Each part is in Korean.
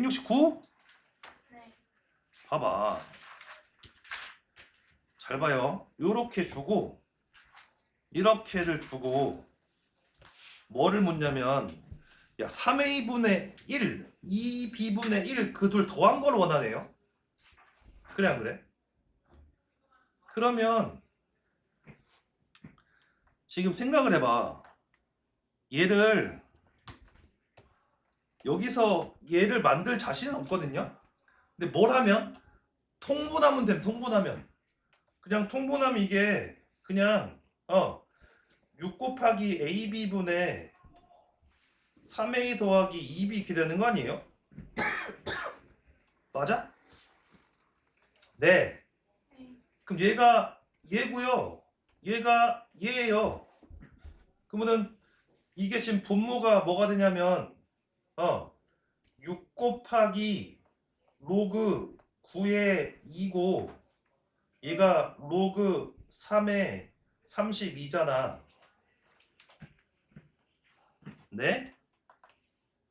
169? 네. 봐봐. 잘 봐요. 요렇게 주고 이렇게를 주고 뭐를 묻냐면 야 3a분의 1, 2b분의 1 그 둘 더한 걸 원하네요. 그래 안 그래? 그러면 지금 생각을 해봐. 얘를 여기서 얘를 만들 자신은 없거든요. 근데 뭘 하면 통분하면 돼. 통분하면 그냥 통분하면 이게 그냥 어6 곱하기 ab분의 3a 더하기 2b 이렇게 되는 거 아니에요? 맞아? 네. 네. 그럼 얘가 얘고요. 얘가 얘예요. 그러면은 이게 지금 분모가 뭐가 되냐면 어 6 곱하기 로그 9의 2고 얘가 로그 3의 32잖아. 네?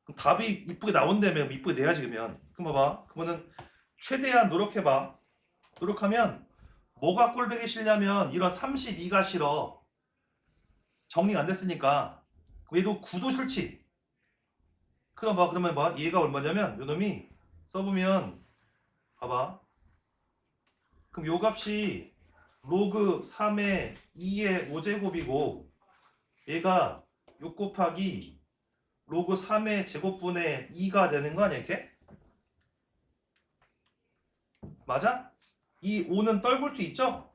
그럼 답이 이쁘게 나온다며 이쁘게 내야지 그러면. 그럼 봐봐. 그러면은 최대한 노력해봐. 노력하면 뭐가 꼴배기 싫냐면 이런 32가 싫어. 정리가 안 됐으니까. 그럼 얘도 9도 싫지. 그럼 봐 그러면 봐 얘가 얼마냐면 요 놈이 써보면 봐봐 그럼 요 값이 로그 3의 2의 5제곱이고 얘가 6 곱하기 로그 3의 제곱분의 2가 되는 거 아니야 이렇게? 맞아? 이 5는 떨굴 수 있죠?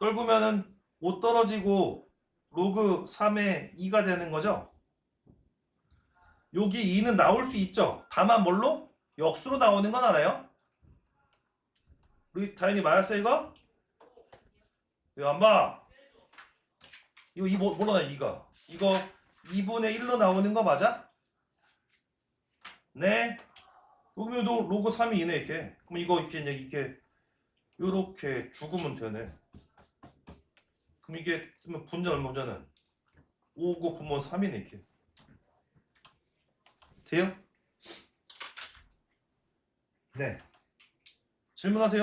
떨구면은 5 떨어지고 로그 3의 2가 되는 거죠? 여기 2는 나올 수 있죠. 다만 뭘로? 역수로 나오는 건 알아요? 우리 다현이 맞았어 이거? 이거 안 봐? 이거 2 뭐, 뭐로 나 2가? 이거 2분의 1로 나오는 거 맞아? 네. 그러면 너 로그 3이 이네 이렇게. 그럼 이거 이렇게 이렇게 요렇게 죽으면 되네. 그럼 이게 분자 얼마잖아? 5고 분모 3이네 이렇게. 돼요? 네. 질문하세요.